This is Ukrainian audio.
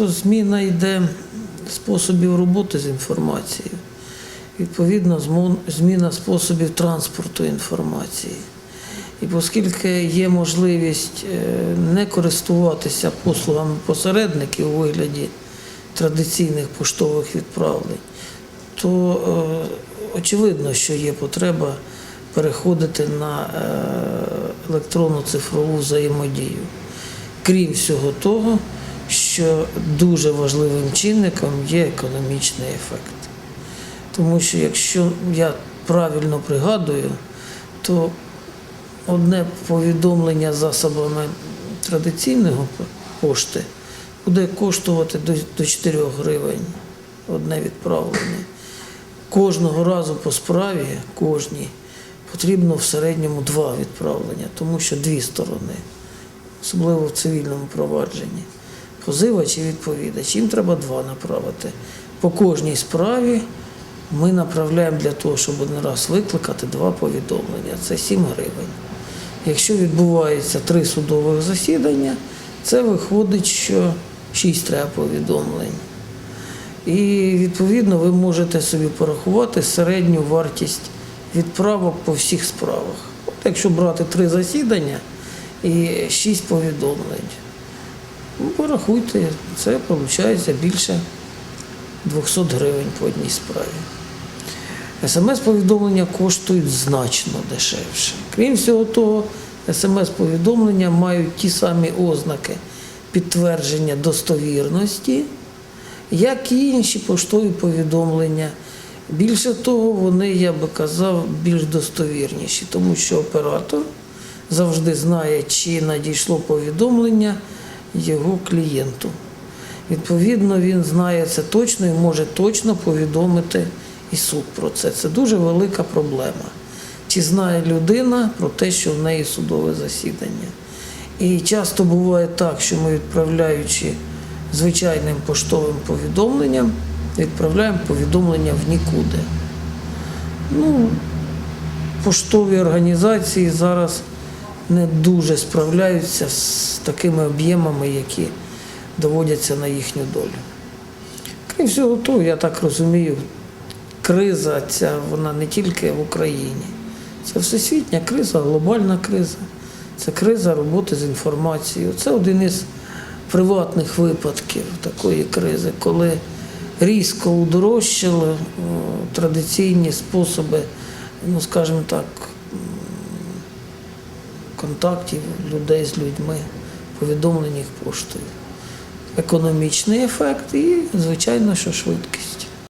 Зміна йде способів роботи з інформацією. Відповідно, зміна способів транспорту інформації. І оскільки є можливість е, не користуватися послугами посередників у вигляді традиційних поштових відправлень, то е, очевидно, що є потреба переходити на е, електронну цифрову взаємодію. Крім всього того, що дуже важливим чинником є економічний ефект. Тому що якщо я правильно пригадую, то одне повідомлення засобами традиційного пошти буде коштувати до, до 4 гривень одне відправлення. Кожного разу по справі, кожній, потрібно в середньому два відправлення, тому що дві сторони, особливо в цивільному провадженні. Позивач і відповідач, їм треба два направити. По кожній справі ми направляємо для того, щоб один раз викликати два повідомлення. Це 7 гривень. Якщо відбувається три судових засідання, це виходить, що 6 треба повідомлень. І відповідно ви можете собі порахувати середню вартість відправок по всіх справах. От якщо брати три засідання і 6 повідомлень, ну, порахуйте, це виходить більше 200 гривень по одній справі. СМС-повідомлення коштують значно дешевше. Крім всього того, СМС-повідомлення мають ті самі ознаки підтвердження достовірності, як і інші поштові повідомлення. Більше того, вони, я би казав, більш достовірніші, тому що оператор завжди знає, чи надійшло повідомлення його клієнту. Відповідно, він знає це точно і може точно повідомити і суд про це. Це дуже велика проблема. Чи знає людина про те, що в неї судове засідання? І часто буває так, що ми, відправляючи звичайним поштовим повідомленням, відправляємо повідомлення в нікуди. Ну, поштові організації зараз не дуже справляються з такими об'ємами, які доводяться на їхню долю. Крім всього того, я так розумію, криза ця вона не тільки в Україні. Це всесвітня криза, глобальна криза. Це криза роботи з інформацією. Це один із приватних випадків такої кризи, коли різко удорожчали е, традиційні способи, ну скажімо так, контактів людей з людьми, повідомлень їх поштою. Економічний ефект і, звичайно, що швидкість.